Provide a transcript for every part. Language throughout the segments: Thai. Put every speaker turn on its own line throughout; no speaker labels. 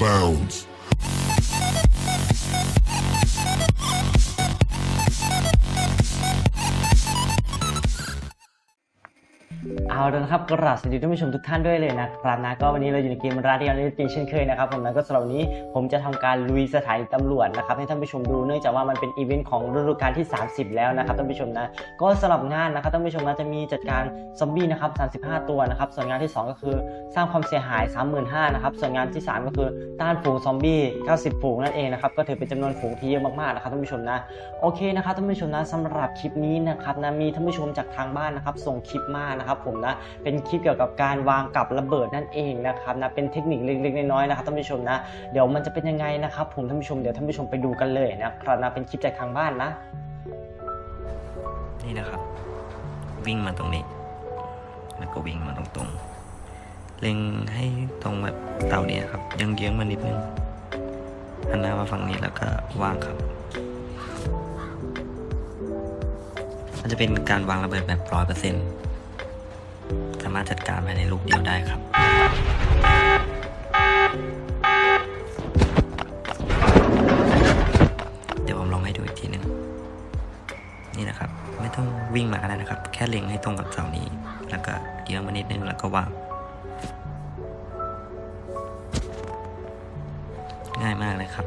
bounds.
เอาละนะครับกราบสวัสดีท่านผู้ชมทุกท่านด้วยเลยนะครับนะก็วันนี้เราอยู่ในเกมราดิออนเลตีเช่นเคยนะครับผมนะก็สำหรับนี้ผมจะทำการลุยสถานีตำรวจนะครับให้ท่านผู้ชมดูเนื่องจากว่ามันเป็นอีเวนต์ของฤดูกาลที่ 30 แล้วนะครับท่านผู้ชมนะก็สำหรับงานนะครับท่านผู้ชมนะจะมีจัดการซอมบี้นะครับ35 ตัวนะครับส่วนงานที่ 2 ก็คือสร้างความเสียหาย 35,000นะครับส่วนงานที่ 3 ก็คือต้านฝูงซอมบี้ 90 ฝูงนั่นเองนะครับก็ถือเป็นจำนวนฝูงที่เยอะมากๆนะครับท่านผู้ชมนะโอเคนะครับท่านผู้ชมนะสำหรับคลิปนี้นะครับนะมีท่านผู้ชมจากทางบ้านนะครับส่งคลิปมานะครับผมนะเป็นคลิปเกี่ยวกับการวางกับระเบิดนั่นเองนะครับนะเป็นเทคนิคเล็กๆน้อยๆนะครับท่านผู้ชมนะเดี๋ยวมันจะเป็นยังไงนะครับผมท่านผู้ชมเดี๋ยวท่านผู้ชมไปดูกันเลยนะครับนะเป็นคลิปจากทางบ้านนะ
นี่นะครับ วิ่งมาตรงนี้ แล้วก็วิ่งมาตรงๆเล็งให้ตรงแบบเตาเนี่ยครับยังเยื้องมานิดนึงหันหน้ามาฝั่งนี้แล้วก็วางครับมันจะเป็นการวางระเบิดแบบร้อยเปอร์เซ็นต์ สามารถจัดการภายในลูกเดียวได้ครับ เดี๋ยวผมลองให้ดูอีกทีหนึ่งนี่นะครับ ไม่ต้องวิ่งมาก็ได้นะครับ แค่เล็งให้ตรงกับเสานี้ แล้วก็เยื้องมานิดนึงแล้วก็วาง ง่ายมากเลยครับ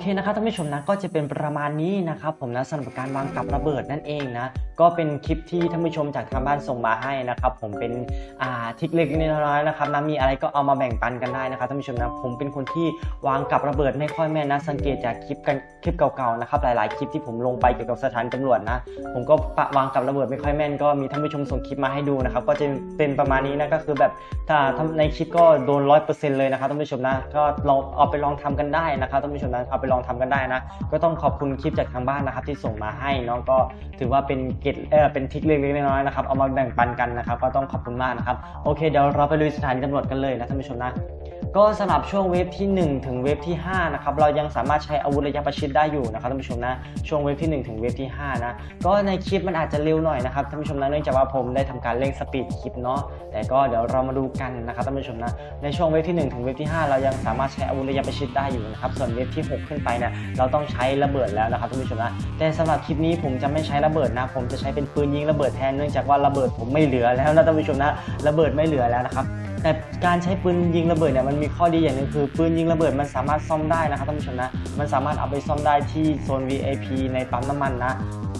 เคนะครับท่านผู้ชมนะก็จะเป็นประมาณนี้นะครับผมนะสำหรับการวางกับระเบิดนั่นเองนะก็เป็นคลิปที่ท่านผู้ชมจากทางบ้านส่งมาให้นะครับผมเป็นอ่าทิกเล็กน้อยนะครับนะมีอะไรก็เอามาแบ่งปันกันได้นะครับท่านผู้ชมนะผมเป็นคนที่วางกับระเบิดไม่ค่อยแม่นนะสังเกตจากคลิปกันคลิปเก่าๆนะครับหลายๆคลิปที่ผมลงไปเกี่ยวกับสถานตำรวจนะผมก็ปะวางกับระเบิดไม่ค่อยแม่น ก็มีท่านผู้ชมส่งคลิปมาให้ดูนะครับก็จะเป็นประมาณนี้นะก็คือแบบถ้าทำในคลิปก็โดนร้อยเปอร์เซ็นต์เลยนะครับท่านผู้ชมนะก็ลองเอาไปลองทำกันได้นะครับท่านผู้ชมนะเอาไปลองทำกันได้นะ ก็ต้องขอบคุณคลิปจากทางบ้านนะครับที่ส่งมาให้น้องก็ถือว่าเป็นเกร็ดเออเป็นทริคเล็กๆน้อยๆนะครับเอามาแบ่งปันกันนะครับก็ต้องขอบคุณมากนะครับโอเคเดี๋ยวเราไปลุยสถานีตำรวจกันเลยนะท่านผู้ชมนะก็สำหรับช่วงเวฟที่ 1 ถึงเวฟที่ 5 นะครับ เรายังสามารถใช้อาวุธระยะประชิดได้อยู่นะครับท่านผู้ชมนะ ช่วงเวฟที่ 1 ถึงเวฟที่ 5 นะ ก็ในคลิปมันอาจจะเร็วหน่อยนะครับท่านผู้ชมนะ เนื่องจากว่าผมได้ทำการเร่งสปีดคลิปเนาะ แต่ก็เดี๋ยวเรามาดูกันนะครับท่านผู้ชมนะ ในช่วงเวฟที่ 1 ถึงเวฟที่ 5 เรายังสามารถใช้อาวุธระยะประชิดได้อยู่นะครับ ส่วนเวฟที่ 6ขึ้นไปเนี่ยเราต้องใช้ระเบิดแล้วนะครับท่านผู้ชมนะแต่สำหรับคลิปนี้ผมจะไม่ใช้ระเบิดนะ ผมจะใช้เป็นปืนยิงระเบิดแทนเนื่องจากว่าระเบิดผมไม่เหลือแล้วนะท่านผู้ชมนะระเบิดไม่เหลือแล้วนะครับแต่การใช้ปืนยิงระเบิดเนี่ยมันมีข้อดีอย่างหนึงคือปืนยิงระเบิดมันสามารถซ่อมได้นะครับท่านผู้ชมนะ มันสามารถเอาไปซ่อมได้ที่โซน VIP ในปั๊มน้ำมันนะ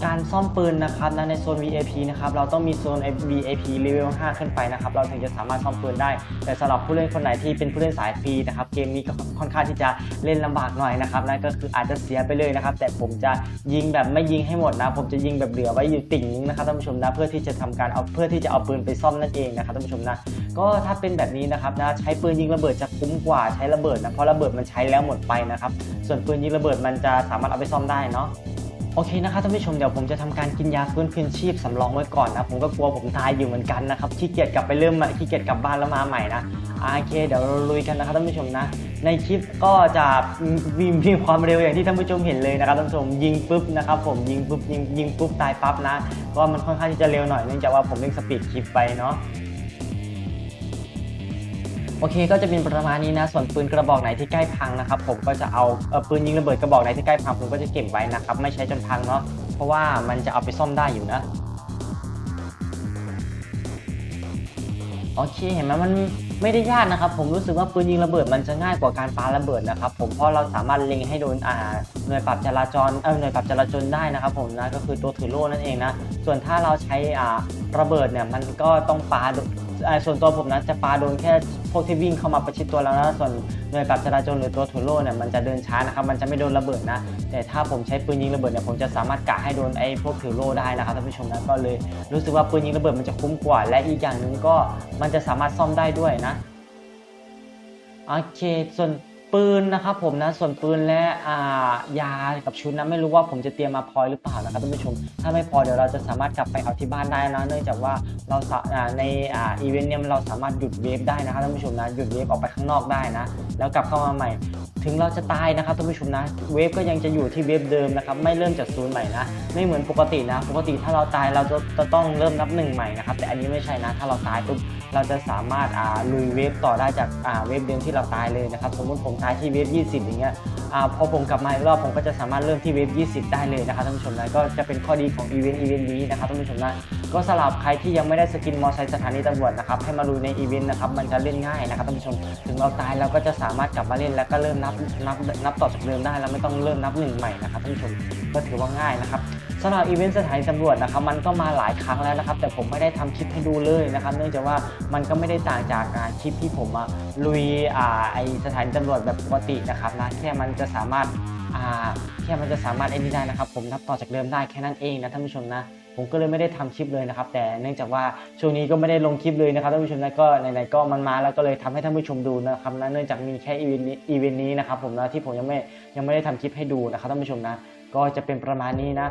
การซ่อมปืนนะครับนะในโซน VIP นะครับเราต้องมีโซน VIP level 5 ขึ้นไปนะครับเราถึงจะสามารถซ่อมปืนได้ แต่สำหรับผู้เล่นคนไหนที่เป็นผู้เล่นสายฟรีนะครับเกมนี้ก็ค่อนข้างที่จะเล่นลำบากหน่อยนะครับนั่นก็คืออาจจะเสียไปเลยนะครับแต่ผมจะยิงแบบไม่ยิงให้หมดนะ ผมจะยิงแบบเหลือไว้อยู่ติ่งนึงนะครับท่านผู้ชมนะเพื่อที่จะทำการเอาเพื่อที่จะเอาปืนไปซ่อมนั่นเองนะครับท่านผู้ชมนะก็ถ้าเป็นแบบนี้นะครับนะใช้ปืนยิงระเบิดจะคุ้มกว่าใช้ระเบิดนะเพราะระเบิดมันใช้แล้วหมดไปนะครับส่วนปืนยิงระเบิดมันจะสามารถเอาไปซ่อมได้เนาะ โอเคนะครับท่านผู้ชมเดี๋ยวผมจะทำการกินยาฟื้นคืนชีพสำรองไว้ก่อนนะผมก็กลัวผมตายอยู่เหมือนกันนะครับขี้เกียจกลับไปเริ่มใหม่ขี้เกียจกลับบ้านแล้วมาใหม่นะโอเคเดี๋ยวเราลุยกันนะครับท่านผู้ชมนะ ในคลิปก็จะมีมีความเร็วอย่างที่ท่านผู้ชมเห็นเลยนะครับท่านผู้ชมยิงปุ๊บนะครับผมยิงปุ๊บยิงยิงปุ๊บตายปั๊บนะเพราะมันค่อนข้างที่จะเร็วหน่อยเนื่องจากว่าผมเร่งสปีดคลิปไปเนาะ โอเคก็จะเป็นประมาณนี้นะ ส่วนปืนกระบอกไหนที่ใกล้พังนะครับผมก็จะเอาเออปืนยิงระเบิดกระบอกไหนที่ใกล้พังผมก็จะเก็บไว้นะครับไม่ใช้จนพังเนาะเพราะว่ามันจะเอาไปซ่อมได้อยู่นะโอเคเห็นไหมมันไม่ได้ยากนะครับ ผมรู้สึกว่าปืนยิงระเบิดมันจะง่ายกว่าการปาระเบิดนะครับ ผมเพราะเราสามารถเล็งให้โดนอ่าหน่วยปรับจราจรเออหน่วยปรับจราจรได้นะครับ ผมนะก็คือตัวถือโล่นั่นเองนะส่วนถ้าเราใช้อ่าระเบิดเนี่ยมันก็ต้องปา ส่วนตัวผมนะจะปาโดนแค่พวกที่วิ่งเข้ามาประชิดตัวเรานะส่วนหน่วยปรับจราจรหรือตัวถุโล่เนี่ยมันจะเดินช้านะครับมันจะไม่โดนระเบิดนะ แต่ถ้าผมใช้ปืนยิงระเบิดเนี่ยผมจะสามารถกะให้โดนไอ้พวกถือโล่ได้นะครับท่านผู้ชมนะก็เลยรู้สึกว่าปืนยิงระเบิดมันจะคุ้มกว่า และอีกอย่างหนึ่งก็มันจะสามารถซ่อมได้ด้วยนะโอเคส่วน ปืนนะครับผมนะส่วนปืนและายากับชุดนะไม่รู้ว่าผมจะเตรียมมาพอหรือเปล่านะครับท่านผู้ชม ถ้าไม่พอเดี๋ยวเราจะสามารถกลับไปเอาที่บ้านได้นะเนื่องจากว่าเราในอีเวนต์เนี่ยเราสามารถหยุดเวฟได้นะครับท่านผู้ชมนะหยุดเวฟออกไปข้างนอกได้นะ แล้วกลับเข้ามาใหม่ ถึงเราจะตายนะครับท่านผู้ชมนะ เวฟก็ยังจะอยู่ที่เวฟเดิมนะครับไม่เริ่มจากศูนย์ใหม่นะไม่เหมือนปกตินะ ปกติถ้าเราตายเราจะจะต้องเริ่มนับหนึ่งใหม่นะครับแต่อันนี้ไม่ใช่นะ ถ้าเราตายปุ๊บเราจะสามารถลุยเวฟต่อได้จากาเวฟเดิมที่เราตายเลยนะครับ สมมติผมตายที่เวฟ20 อย่างเงี้ยอพอผมกลับมาอีกรอบผมก็จะสามารถเริ่มที่เวฟ20 ได้เลยนะครับท่านผู้ชมนะก็จะเป็นข้อดีของอีเวนต์อีเวนต์นี้นะครับท่านผู้ชมนะก็สำหรับใครที่ยังไม่ได้สกินมอไซค์สถานีตำรวจนะครับให้มาลุยในอีเวนต์นะครับมันจะเล่นง่ายนะครับท่านผู้ชมถึงเราตายเราก็จะสามารถกลับมาเล่นแล้วก็เริ่มนับนับนับต่อจากเดิมได้แล้วไม่ต้องเริ่มนับหนึ่งใหม่นะครับท่านผู้ชมก็ถือว่าง่ายนะครับำหรับอีเวนต์สถานีตำรวจนะครับมันก็มาหลายครั้งแล้วนะครับ แต่ผมไม่ได้ทำคลิปให้ดูเลยนะครับ เนื่องจากว่ามันก็ไม่ได้ต่างจากการคลิปที่ผมมาลุยอ่าไอสถานีตำรวจแบบปกตินะครับนะแค่มันจะสามารถอ่าแค่มันจะสามารถไอ้นี่ได้นะครับ ผมนับต่อจากเดิมได้แค่นั้นเองนะท่านผู้ชมนะผมก็เลยไม่ได้ทำคลิปเลยนะครับ แต่เนื่องจากว่าช่วงนี้ก็ไม่ได้ลงคลิปเลยนะครับท่านผู้ชมนะก็ไหนๆก็มันมาแล้วก็เลยทำให้ท่านผู้ชมดูนะครับนะเนื่องจากมีแค่อีเวนต์นี้อีเวนต์นี้นะครับผมนะที่ผมยังไม่ยังไม่ได้ทำคลิปให้ดูนะครับท่านผู้ชมนะก็จะเป็นประมาณนี้นะ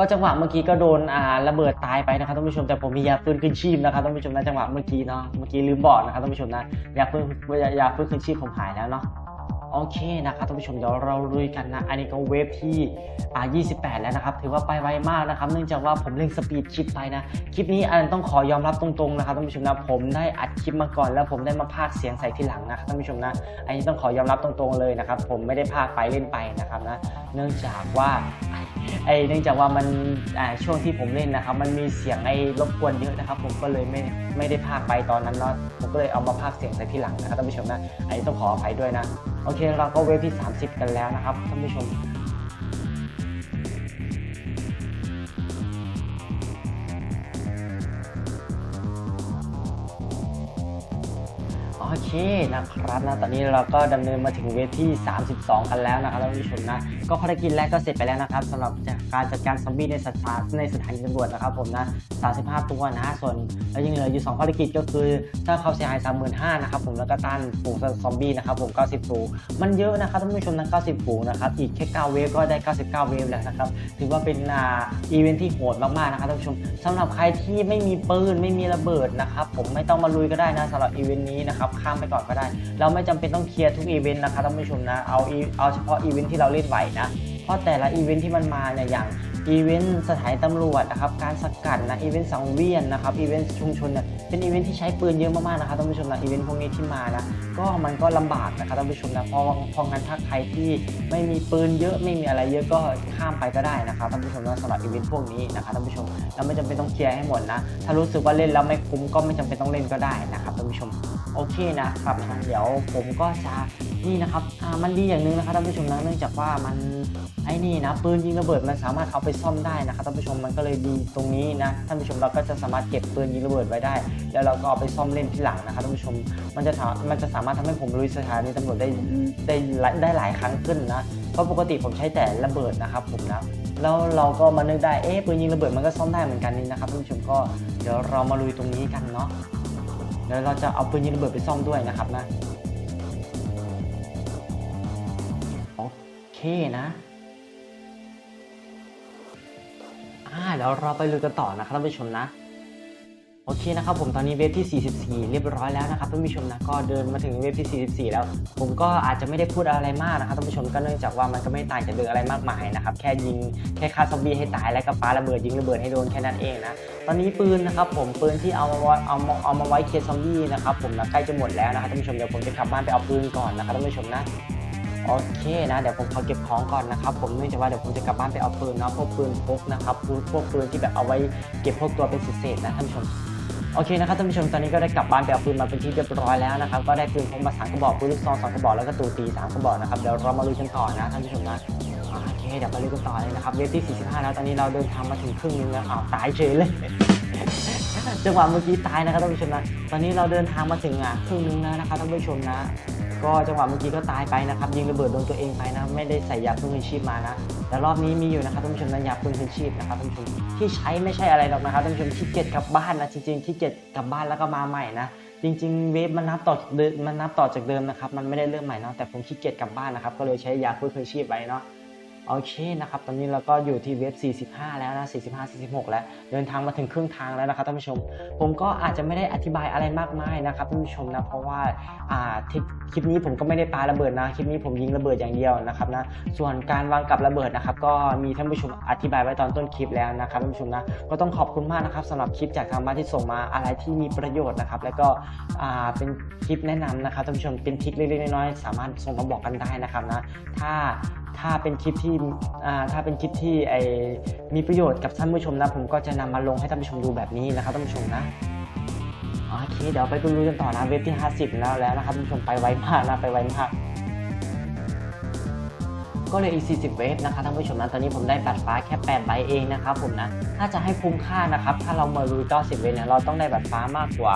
ก็จังหวะเมื่อกี้ก็โดนอ่าระเบิดตายไปนะครับท่านผู้ชมแต่ผมมียาฟื้นขึ้นชีพนะครับท่านผู้ชมนะจังหวะเมื่อกี้เนาะเมื่อกี้ลืมบอกนะครับท่านผู้ชมนะยาฟื้นยายาปืนขึ้นชีพผมหายแล้วเนาะ โอเคนะครับท่านผู้ชมเดี๋ยวเราลุยกันนะ อันนี้ก็เวฟที่อ่า28 แล้วนะครับ ถือว่าไปไวมากนะครับ เนื่องจากว่าผมเร่งสปีดคลิปไปนะ คลิปนี้อันต้องขอยอมรับตรงๆนะครับท่านผู้ชมนะ ผมได้อัดคลิปมาก่อน แล้วผมได้มาพากเสียงใส่ทีหลังนะครับท่านผู้ชมนะ อันนี้ต้องขอยอมรับตรงๆเลยนะครับ ผมไม่ได้พากไปเล่นไปนะครับนะ เนื่องจากว่าไอเนื่องจากว่ามันช่วงที่ผมเล่นนะครับ มันมีเสียงไอรบกวนเยอะนะครับ ผมก็เลยไม่ไม่ได้พากไปตอนนั้นเนาะ ผมก็เลยเอามาพากเสียงใส่ทีหลังนะครับท่านผู้ชมนะ อันนี้ต้องขออภัยด้วยนะ โอเคเราก็เวฟที่ 30 กันแล้วนะครับท่านผู้ชม เคนะครับนะตอนนี้เราก็ดำเนินมาถึงเวฟที่ 32 กันแล้วนะครับท่านผู้ชมนะ ก็ภารกิจแรกก็เสร็จไปแล้วนะครับสำหรับการจัดการซอมบี้ในสถานในสถานีตำรวจนะครับผมนะ 35 ตัวนะส่วนแล้วยังเหลืออยู่ 2 ภารกิจก็คือสร้างควาเสียหาย 35,000นะครับผมแล้วก็ต้านฝูงซอมบี้นะครับผม 90ฝูงมันเยอะนะครับท่านผู้ชมนะ 90ฝูงนะครับอีกแค่ 9 เวฟก็ได้ 99 เวฟแล้วนะครับถือว่าเป็นอ่าอีเวนท์ที่โหดมากๆนะครับท่านผู้ชมสำหรับใครที่ไม่มีปืนไม่มีระเบิดนะครับผมไม่ต้องมาลุยก็ได้นะสำหรับอีเวนต์นี้นะครับข้ามไปก่อนก็ได้ เราไม่จำเป็นต้องเคลียร์ทุกอีเวนต์นะครับท่านผู้ชมนะ เอาเอาเฉพาะอีเวนต์ที่เราเล่นไหวนะ เพราะแต่ละอีเวนต์ที่มันมาเนี่ยอย่างอีเวนต์สถานีตำรวจนะครับ การสกัดนะ อีเวนต์สังเวียนนะครับ อีเวนต์ชุมชนเนี่ย เป็นอีเวนต์ที่ใช้ปืนเยอะมากๆนะครับท่านผู้ชมนะ อีเวนต์พวกนี้ที่มานะ ก็มันก็ลำบากนะครับท่านผู้ชมนะเพราะเพราะงั้นถ้าใครที่ไม่มีปืนเยอะไม่มีอะไรเยอะก็ข้ามไปก็ได้นะครับท่านผู้ชมนะสำหรับอีเวนต์พวกนี้นะครับท่านผู้ชมเราไม่จำเป็นต้องเคลียร์ให้หมดนะถ้ารู้สึกว่าเล่นแล้วไม่คุ้มก็ไม่จำเป็นต้องเล่นก็ได้นะครับท่านผู้ชมโอเคนะครับเดี๋ยวผมก็จะนี่นะครับอ่ามันดีอย่างหนึงนะครับท่านผู้ชมนะเนื่องจากว่ามันไอ้นี่นะปืนยิงระเบิดมันสามารถเอาไปซ่อมได้นะครับท่านผู้ชมมันก็เลยดีตรงนี้นะท่านผู้ชมเราก็จะสามารถเก็บปืนยิงระเบิดไว้ได้ แล้วเราก็เอาไปซ่อมเล่นที่หลังนะครับท่านผู้ชมมันจะมันจะสามารถทำให้ผมลุยสถานีตำรวจได้ได้ได้หลายครั้งขึ้นนะ เพราะปกติผมใช้แต่ระเบิดนะครับผมนะ แล้วเราก็มานึกได้ เอ๊ะปืนยิงระเบิดมันก็ซ่อมได้เหมือนกันนี่นะครับท่านผู้ชมก็เดี๋ยวเรามาลุยตรงนี้กันเนาะเดี๋ยวเราจะเอาปืนยิงระเบิดไปซ่อมด้วยนะครับนะโอเคนะอ่าเดี๋ยวเราไปลุยกันต่อนะครับท่านผู้ชมนะ โอเคนะครับผมตอนนี้เวฟที่ 44 เรียบร้อยแล้วนะครับท่านผู้ชมนะก็เดินมาถึงเวฟที่ 44 แล้ว ผมก็อาจจะไม่ได้พูดอะไรมากนะครับท่านผู้ชมก็เนื่องจากว่ามันก็ไม่ต่างจากเดิมอะไรมากมายนะครับแค่ยิงแค่ฆ่าซอมบี้ให้ตายแล้วก็ปาระเบิดยิงระเบิดให้โดนแค่นั้นเองนะตอนนี้ปืนนะครับผมปืนที่เอามาไว้เอามาเอามาไว้เคลียร์ซอมบี้นะครับผมนะใกล้จะหมดแล้วนะครับท่านผู้ชมเดี๋ยวผมจะกลับบ้านไปเอาปืนก่อนนะครับท่านผู้ชมนะโอเคนะเดี๋ยวผมขอเก็บของก่อนนะครับผมเนื่องจากว่าเดี๋ยวผมจะกลับบ้านไปเอาปืนเนาะพวกปืนพกนะครับพวกพวกปืนที่แบบเอาไว้เก็บพวกตัวเป็นเศษๆนะท่านผู้ชม โอเคนะครับท่านผู้ชมตอนนี้ก็ได้กลับบ้านไปเอาปืนมาเป็นที่เรียบร้อยแล้วนะครับก็ได้ปืนพกมาสามกระบอกปืนลูกซองสองกระบอกแล้วก็ตูตีสามกระบอกนะครับเดี๋ยวเรามาลุยกันต่อนะท่านผู้ชมนะโอเคเดี๋ยวมาลุยกันต่อเลยนะครับเวฟที่ 45 แล้วตอนนี้เราเดินทางมาถึงครึ่งนึงแล้วอ้าวตายเฉยเลยจังหวะเมื่อกี้ตายนะครับท่านผู้ชมนะตอนนี้เราเดินทางมาถึงอะครึ่งนึงแล้วนะครับท่านผู้ชมนะ ก็จังหวะเมื่อกี้ก็ตายไปนะครับยิงระเบิดโดนตัวเองไปนะ ไม่ได้ใส่ยาปืนคืนชีพมานะ แต่รอบนี้มีอยู่นะครับท่านผู้ชมนะยาปืนคืนชีพนะครับท่านผู้ชมที่ใช้ไม่ใช่อะไรหรอกนะครับท่านผู้ชมที่เก็บกลับบ้านนะจริงๆที่เก็บกลับบ้านแล้วก็มาใหม่นะจริงๆเวฟมันนับต่อจากเดิมมันนับต่อจากเดิมนะครับมันไม่ได้เริ่มใหม่เนาะแต่ผมขี้เกียจกลับบ้านนะครับก็เลยใช้ยาฟื้นคืนชีพไปเนาะ โอเคนะครับ ตอนนี้เราก็อยู่ที่เวฟ45 แล้วนะ 45 46 แล้ว เดินทางมาถึงครึ่งทางแล้วนะครับท่านผู้ชม ผมก็อาจจะไม่ได้อธิบายอะไรมากมายนะครับท่านผู้ชมนะ เพราะว่าอ่าคลิปนี้ผมก็ไม่ได้ปาระเบิดนะ คลิปนี้ผมยิงระเบิดอย่างเดียวนะครับนะ ส่วนการวางกับระเบิดนะครับ ก็มีท่านผู้ชมอธิบายไว้ตอนต้นคลิปแล้วนะครับท่านผู้ชมนะ ก็ต้องขอบคุณมากนะครับสำหรับคลิปจากทางบ้านที่ส่งมาอะไรที่มีประโยชน์นะครับ แล้วก็อ่าเป็นคลิปแนะนำนะครับท่านผู้ชม เป็นทริคเล็กๆน้อยๆสามารถส่งมาบอกกันได้นะครับนะ ถ้าถ้าเป็นคลิปที่ถ้าเป็นคลิปที่ไอมีประโยชน์กับท่านผู้ชมนะ ผมก็จะนำมาลงให้ท่านผู้ชมดูแบบนี้นะครับท่านผู้ชมนะโอเคเดี๋ยวไปดูกันต่อนะเว็บที่ 50 แล้วแล้วนะครับท่านผู้ชมไปไวมากนะไปไวมากก็เลยอีก 40 เวฟนะครับท่านผู้ชมนะตอนนี้ผมได้บัตรฟ้าแค่ 8 ใบเองนะครับผมนะ ถ้าจะให้คุ้มค่านะครับ ถ้าเรามาลุย90 เวฟเนี่ยเราต้องได้บัตรฟ้ามากกว่า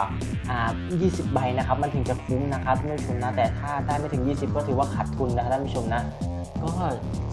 อ่า20 ใบนะครับ มันถึงจะคุ้มนะครับท่านผู้ชมนะ แต่ถ้าได้ไม่ถึง 20 ก็ถือว่าขาดทุนนะครับท่านผู้ชมนะ ก็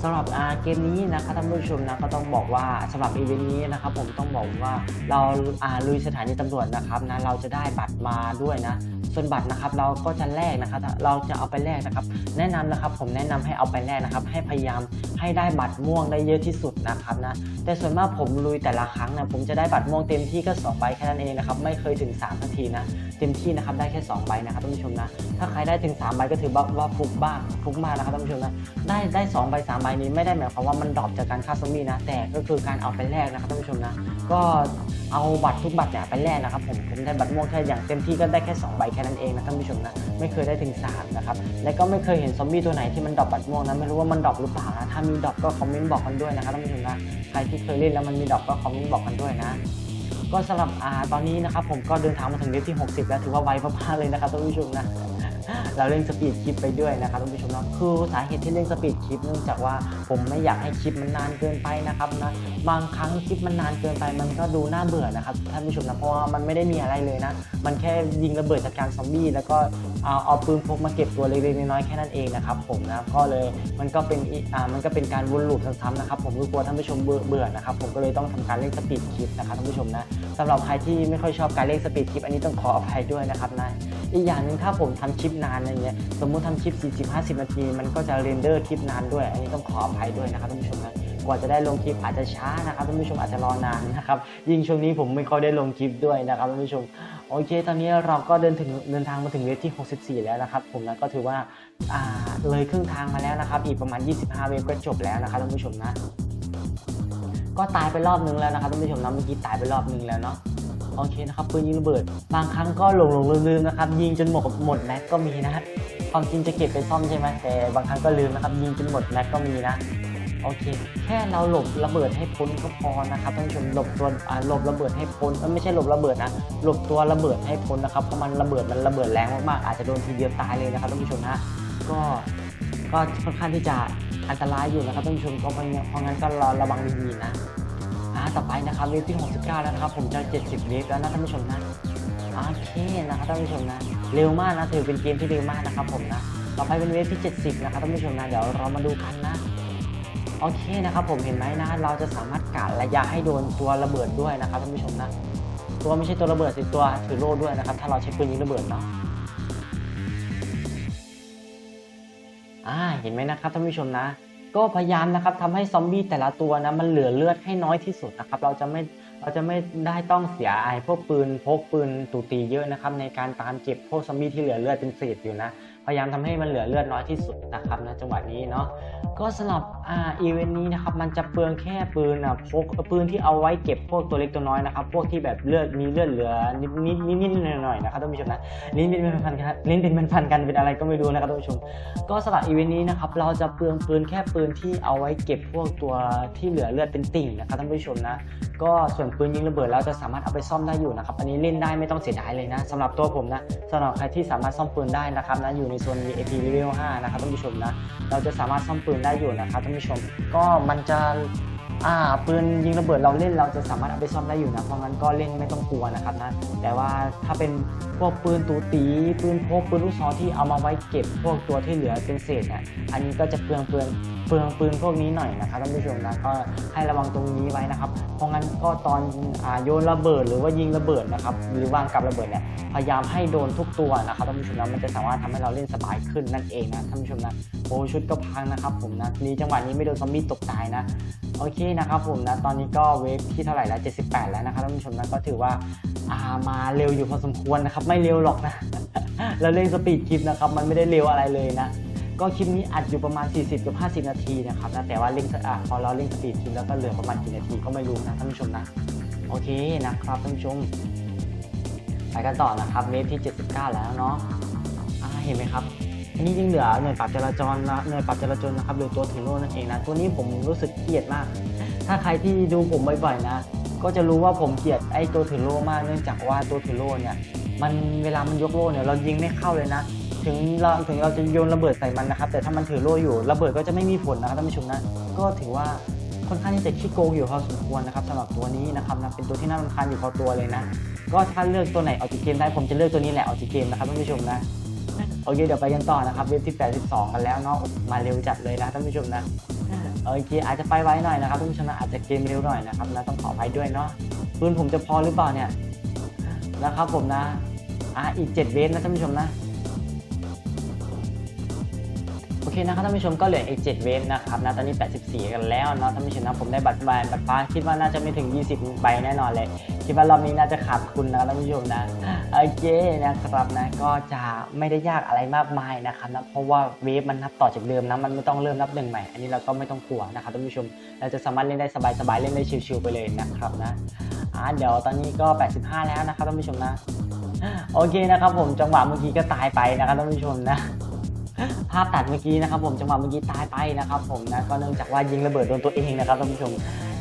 สำหรับเกมนี้นะครับท่านผู้ชมนะก็ต้องบอกว่าสำหรับอีเวนต์นี้นะครับผมต้องบอกว่าเราอาลุยสถานีตำรวจนะครับนะเราจะได้บัตรมาด้วยนะส่วนบัตรนะครับเราก็จะแลกนะครับเราจะเอาไปแลกนะครับ แนะนำนะครับผมแนะนำให้เอาไปแลกนะครับ ให้พยายาม ให้ได้บัตรม่วงได้เยอะที่สุดนะครับนะแต่ส่วนมากผมลุยแต่ละครั้งนะผมจะได้บัตรม่วงเต็มที่ก็2ใบแค่นั้นเองนะครับไม่เคยถึง3นาทีนะเต็มที่นะครับได้แค่2ใบนะครับท่านผู้ชมนะถ้าใครได้ถึง3ใบก็ถือว่าว่าฟุกบ้างฟุกมากนะครับท่านผู้ชมนะได้ได้2ใบ3ใบนี้ไม่ได้หมายความว่ามันดรอปจากการฆ่าซอมบี้นะแต่ก็คือการเอาไปแลกนะครับท่านผู้ชมนะ ก็เอาบัตรทุกบัตรเนี่ยไปแลกนะครับผมผมได้บัตรม่วงแค่อย่างเต็มที่ก็ได้แค่2ใบแค่นั้นเองนะท่านผู้ชมนะไม่เคยได้ถึง3นะครับและก็ไม่เคยเห็นซอมบี้ตัวไหนที่มันดรอปบัตรม่วงนะไม่รู้ว่ามันดรอปหรือเปล่านะถ้ามีดรอปก็คอมเมนต์บอกกันด้วยนะครับท่านผู้ชมนะใครที่เคยเล่นแล้วมันมีดรอปก็คอมเมนต์บอกกันด้วยนะก็สำหรับอ่าตอนนี้นะครับผมก็เดินทางมาถึงเลฟที่ 60 แล้วถือว่าไวมากๆเลยนะครับท่านผู้ชมนะ เราเล่นสปีดคลิปไปด้วยนะครับท่านผู้ชมนะคือสาเหตุที่เล่นสปีดคลิปเนื่องจากว่าผมไม่อยากให้คลิปมันนานเกินไปนะครับนะบางครั้งคลิปมันนานเกินไปมันก็ดูน่าเบื่อนะครับท่านผู้ชมนะเพราะว่ามันไม่ได้มีอะไรเลยนะ มันแค่ยิงระเบิดจากการซอมบี้แล้วก็เอาเอาปืนพกมาเก็บตัวเล็กๆน้อยๆแค่นั้นเองนะครับผมนะก็เลยมันก็เป็นอ่ามันก็เป็นการวนลูปซ้ำๆนะครับผมกลัวท่านผู้ชมเบื่อเบื่อนะครับผมก็เลยต้องทำการเล่นสปีดคลิปนะครับท่านผู้ชมนะสำหรับใครที่ไม่ค่อยชอบการเล่นสปีดคลิปอันนี้ต้องขออภัยด้วยนะครับนะ อีกอย่างหนึ่งถ้าผมทำคลิปนานอะไรเงี้ยสมมุติทำคลิป 40-50 นาที มันก็จะเรนเดอร์คลิปนานด้วย อันนี้ต้องขออภัยด้วยนะครับท่านผู้ชมนะกว่าจะได้ลงคลิปอาจจะช้านะครับท่านผู้ชมอาจจะรอนานนะครับยิ่งช่วงนี้ผมไม่ค่อยได้ลงคลิปด้วยนะครับท่านผู้ชมโอเค ตอนนี้เราก็เดินถึงเดินทางมาถึงเวฟที่ 64 แล้วนะครับ ผมนะก็ถือว่าอ่าเลยครึ่งทางมาแล้วนะครับ อีกประมาณ 25 เวฟก็จบแล้วนะครับท่านผู้ชมนะ ก็ตายไปรอบนึงแล้วนะครับท่านผู้ชมนะเมื่อกี้ตายไปรอบนึงแล้วเนาะ โอเคนะครับปืนยิงระเบิด บางครั้งก็หลงหลงลืมลืมนะครับ ยิงจนหมดหมดแม็กก็มีนะความจริงจะเก็บไปซ่อมใช่ไหมแต่บางครั้งก็ลืมนะครับ ยิงจนหมดแม็กก็มีนะโอเค แค่เราหลบระเบิดให้พ้นก็พอนะครับท่านผู้ชมหลบตัวอ่าหลบระเบิดให้พ้นไม่ใช่หลบระเบิดนะหลบตัวระเบิดให้พ้นนะครับเพราะมันระเบิดมันระเบิดแรงมากๆอาจจะโดนทีเดียวตายเลยนะครับท่านผู้ชมฮะก็ก็ค่อนข้างที่จะอันตรายอยู่นะครับท่านผู้ชมก็เพราะงั้นก็รอระวังดีๆนะาต่อไปนะครับเวฟที่ 69 แล้วนะครับผมจะ 70 เวฟแล้วนะท่านผู้ชมนะโอเคนะครับท่านผู้ชมนะเร็วมากนะถือเป็นเกมที่เร็วมากนะครับผมนะต่อไปเป็นเวฟที่ 70 นะครับท่านผู้ชมนะเดี๋ยวเรามาดูกันนะโอเคนะครับผมเห็นไหมนะเราจะสามารถกะระยะให้โดนตัวระเบิดด้วยนะครับท่านผู้ชมนะตัวไม่ใช่ตัวระเบิดสิตัวถือโล่ด้วยนะครับ ถ้าเราใช้ปืนยิงระเบิดเนาะอ่าเห็นไหมนะครับท่านผู้ชมนะ ก็พยายามนะครับทำให้ซอมบี้แต่ละตัวนะมันเหลือเลือดให้น้อยที่สุดนะครับ เราจะไม่เราจะไม่ได้ต้องเสียไอพวกปืนพกปืนตูตีเยอะนะครับในการตามเก็บพวกซอมบี้ที่เหลือเลือดเป็นเศษอยู่นะ พยายามทำให้มันเหลือเลือดน้อยที่สุดนะครับนะจังหวะนี้เนาะก็สำหรับอ่าอีเวนต์นี้นะครับมันจะเปลืองแค่ปืนอะพกปืนที่เอาไว้เก็บพวกตัวเล็กตัวน้อยนะครับพวกที่แบบเลือดมีเลือดเหลือนิดนิดนิดนิดหน่อยหน่อยๆนะครับท่านผู้ชมนะลิ้นเป็นพันกันลิ้นเป็นพันกันเป็นอะไรก็ไม่รู้นะครับท่านผู้ชม ก็สำหรับอีเวนต์นี้นะครับเราจะเปลืองปืนแค่ปืนที่เอาไว้เก็บพวกตัวที่เหลือเลือดเป็นติ่งนะครับท่านผู้ชมนะก็ส่วนปืนยิงระเบิดเราจะสามารถเอาไปซ่อมได้อยู่นะครับอันนี้เล่นได้ไม่ต้องเสียดายเลยนะสำหรับตัวผมนะสำหรับใครที่สามารถซ่อมปืนได้นะครับนะอยู่ในโซน VIP level 5นะครับท่านผู้ชมนะ เราจะสามารถซ่อมปืนได้อยู่นะครับท่านผู้ชม ก็มันจะ อ่าปืนยิงระเบิดเราเล่นเราจะสามารถเอาไปซ่อมได้อยู่นะเพราะงั้นก็เล่นไม่ต้องกลัวนะครับนะแต่ว่าถ้าเป็นพวกปืนตูตีปืนพกปืนลูกซองที่เอามาไว้เก็บพวกตัวที่เหลือเป็นเศษเนี่ยอันนี้ก็จะเปลืองเปลืองเปลืองปืนพวกนี้หน่อยนะครับท่านผู้ชมนะก็ให้ระวังตรงนี้ไว้นะครับ เพราะงั้นก็ตอนอาโยนระเบิดหรือว่ายิงระเบิดนะครับหรือวางกับระเบิดเนี่ยพยายามให้โดนทุกตัวนะครับท่านผู้ชมนะมันจะสามารถทำให้เราเล่นสบายขึ้นนั่นเองนะท่านผู้ชมนะโอ้ชุดก็พังนะครับผมนะนี่จังหวะนี้ไม่โดนซอมบี้ตกตายนะโอเคนะครับผมนะตอนนี้ก็เวฟที่เท่าไหร่แล้ว 78 แล้วนะครับท่านผู้ชมนะก็ถือว่าามาเร็วอยู่พอสมควรนะครับ ไม่เร็วหรอกนะเราเล่นสปีดคลิปนะครับ มันไม่ได้เร็วอะไรเลยนะ ก็คลิปนี้อัดอยู่ประมาณ 40กับ50 นาทีนะครับนะแต่ว่าเล่นอ่าพอเราเล่นสปีดคลิปแล้วก็เหลือประมาณกี่นาทีก็ไม่รู้นะท่านผู้ชมนะโอเคนะครับท่านผู้ชม ไปกันต่อนะครับเวฟที่ 79 แล้วเนาะเห็นไหมครับ อันนี้ยังเหลือหน่วยปราบจราจรนะหน่วยปราบจราจรนะครับหรือตัวถึงโน่นนั่นเองนะตัวนี้ผมรู้สึกเกลียดมาก ถ้าใครที่ดูผมบ่อยๆนะ ก็จะรู้ว่าผมเกลียดไอ้ตัวถือโล่มากเนื่องจากว่าตัวถือโล่เนี่ยมันเวลามันยกโล่เนี่ยเรายิงไม่เข้าเลยนะ ถึงเราถึงเราจะโยนระเบิดใส่มันนะครับ แต่ถ้ามันถือโล่อยู่ระเบิดก็จะไม่มีผลนะครับท่านผู้ชมนะก็ถือว่าค่อนข้างที่จะขี้โกงอยู่พอสมควรนะครับสำหรับตัวนี้นะครับนะเป็นตัวที่น่ารำคาญอยู่พอตัวเลยนะ ก็ถ้าเลือกตัวไหนออกจากเกมได้ผมจะเลือกตัวนี้แหละออกจากเกมนะครับท่านผู้ชมนะ โอเคเดี๋ยวไปกันต่อนะครับเว็บที่82กันแล้วเนาะมาเร็วจัดเลยนะท่านผู้ชมนะโอเคอาจจะไปไว้หน่อยนะครับท่านผู้ชมนะอาจจะเกมเร็วหน่อยนะครับนะต้องขออภัยด้วยเนาะปืนผมจะพอหรือเปล่าเนี่ยนะครับผมนะอะอีก 7 เวฟนะท่านผู้ชมนะ เคนะครับท่านผู้ชมก็เหลืออีก7เวฟนะครับนะตอนนี้ 84 กันแล้วเนาะท่านผู้ชมนะผมได้บัตรใบบัตรฟ้าคิดว่าน่าจะไม่ถึง 20 ใบแน่นอนเลย คิดว่ารอบนี้น่าจะขาดทุนนะท่านผู้ชมนะโอเคนะครับนะก็จะไม่ได้ยากอะไรมากมายนะครับนะเพราะว่าเวฟมันนับต่อจากเดิมนะมันไม่ต้องเริ่มนับหนึ่งใหม่ อันนี้เราก็ไม่ต้องกลัวนะครับท่านผู้ชมเราจะสามารถเล่นได้สบายๆเล่นได้ชิวๆไปเลยนะครับนะอ่าเดี๋ยวตอนนี้ก็ 85 แล้วนะครับท่านผู้ชมนะโอเคนะครับผมจังหวะเมื่อกี้ก็ตายไปนะครับท่านผู้ชมนะ ภาพตัดเมื่อกี้นะครับผมจังหวะเมื่อกี้ตายไปนะครับผมนะก็เนื่องจากว่ายิงระเบิดโดนตัวเองนะครับท่านผู้ชม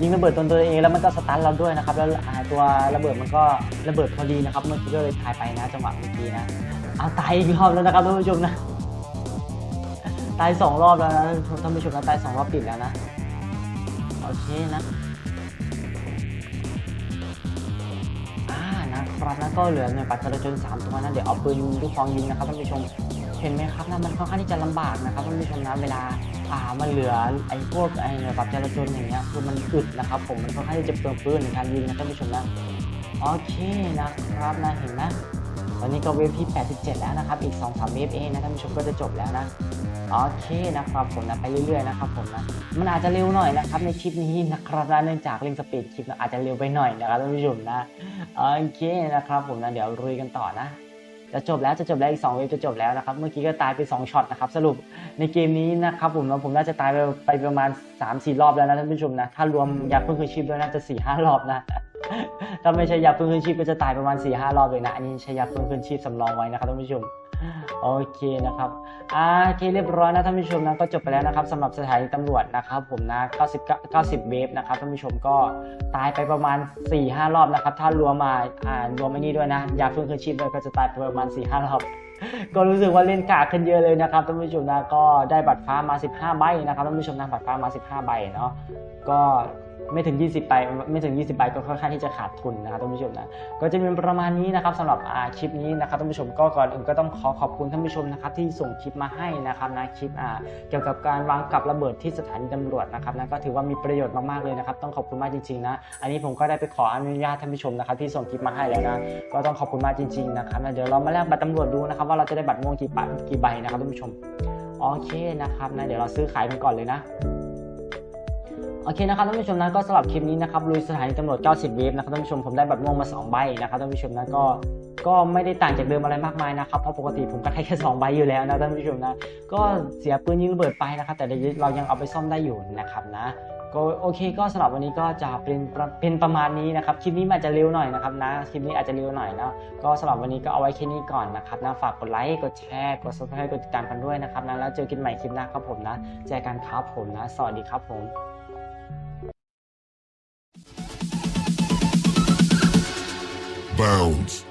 ยิงระเบิดโดนตัวเองแล้วมันก็สตันเราด้วยนะครับแล้วตัวระเบิดมันก็ระเบิดพอดีนะครับเมื่อกี้ก็เลยตายไปนะ จังหวะเมื่อกี้นะเอาตายอีกรอบแล้วนะครับท่านผู้ชมนะตายสองรอบแล้วนะท่านผู้ชมนะตายสองรอบติดแล้วนะโอเคนะอ่านะครับนะก็เหลือหน่วยปัจจราจนสามตัวนะเดี๋ยวเอาปืนลูกซองยิงนะครับท่านผู้ชม เห็นไหมครับนะมันค่อนข้างที่จะลำบากนะครับท่านผู้ชมนะเวลาอ่ามันเหลือไอ้พวกไอ้หน่ยปรับจราจรอย่างเงี้ยคือมันอึดนะครับ ผมมันค่อนข้างที่จะเปลืองปืนในการยิงนะท่านผู้ชมนะโอเคนะครับนะเห็นไหมตอนนี้ก็เวฟที่ 87 แล้วนะครับ อีก 2-3 เวฟเองนะท่านผู้ชมก็จะจบแล้วนะ โอเคนะครับผมนะไปเรื่อยๆนะครับผมนะ มันอาจจะเร็วหน่อยนะครับในคลิปนี้นะครับนะเนื่องจากเล่นสปีดคลิปนะอาจจะเร็วไปหน่อยนะครับท่านผู้ชมนะ โอเคนะครับผมนะเดี๋ยวลุยกันต่อนะ จะจบแล้วจะจบแล้วอีก2เวฟจะจบแล้วนะครับ เมื่อกี้ก็ตายไป2ช็อตนะครับ สรุปในเกมนี้นะครับผมว่าผมน่าจะตายไปไปประมาณ 3-4 รอบแล้วนะท่านผู้ชมนะ ถ้ารวมยาเพิ่งคืนชีพด้วยน่าจะ4-5 รอบนะถ้าไม่ใช่ยาเพิ่งคืนชีพก็จะตายประมาณ4-5 รอบเลยนะ อันนี้ใช้ยาเพิ่งคืนชีพสำรองไว้นะครับท่านผู้ชม โอเคนะครับอ่าโอเคเรียบร้อยนะท่านผู้ชมนะก็จบไปแล้วนะครับสำหรับสถานีตำรวจนะครับผมนะ90 90เวฟนะครับท่านผู้ชมก็ตายไปประมาณ 4-5 รอบนะครับ ถ้ารวมมาอ่ารวมไอ้นี่ด้วยนะยาฟื้นคืนชีพด้วยก็จะตายไปประมาณ 4-5 รอบก็รู้สึกว่าเล่นกากขึ้นเยอะเลยนะครับท่านผู้ชมนะก็ได้บัตรฟ้ามา 15 ใบนะครับท่านผู้ชมนะบัตรฟ้ามา 15 ใบเนาะก็ ไม่ถึง 20ใบไม่ถึง 20ใบก็ค่อนข้างที่จะขาดทุนนะครับท่านผู้ชมนะก็จะเป็นประมาณนี้นะครับสำหรับอาคลิปนี้นะครับท่านผู้ชมก็ก่อนอื่นก็ต้องขอขอบคุณท่านผู้ชมนะครับที่ส่งคลิปมาให้นะครับนะคลิปอ่าเกี่ยวกับการวางกับระเบิดที่สถานีตำรวจนะครับนะก็ถือว่ามีประโยชน์มากๆเลยนะครับต้องขอบคุณมากจริงๆนะอันนี้ผมก็ได้ไปขออนุญาตท่านผู้ชมนะครับที่ส่งคลิปมาให้แล้วนะก็ต้องขอบคุณมากจริงๆนะครับนะเดี๋ยวเรามาแลกบัตรตำรวจดูนะครับว่าเราจะได้บัตรม่วงกี่ปะกี่ใบนะครับท่านผู้ชมโอเคนะครับนะเดี๋ยวเราซื้อขายกันก่อนเลยนะ โอเคนะครับท่านผู้ชมนะก็สำหรับคลิปนี้นะครับลุยสถานีตำรวจ 90 เวฟนะครับท่านผู้ชมผมได้บัตรม่วงมา 2 ใบนะครับท่านผู้ชมนะก็ก็ไม่ได้ต่างจากเดิมอะไรมากมายนะครับเพราะปกติผมก็ได้แค่2ใบอยู่แล้วนะท่านผู้ชมนะก็เสียปืนยิงระเบิดไปนะครับแต่เรายังเอาไปซ่อมได้อยู่นะครับนะก็โอเคก็สำหรับวันนี้ก็จะเป็นเป็นประมาณนี้นะครับคลิปนี้อาจจะเร็วหน่อยนะครับนะคลิปนี้อาจจะเร็วหน่อยนะก็สำหรับวันนี้ก็เอาไว้แค่นี้ก่อนนะครับนะฝากกดไลค์กดแชร์กด subscribe กดติดตามกันด้วยนะครับนะแล้วเจอกันใหม่คลิปหน้าครับผมนะเจอกันครับผมนะ สวัสดีครับผม
Bounds.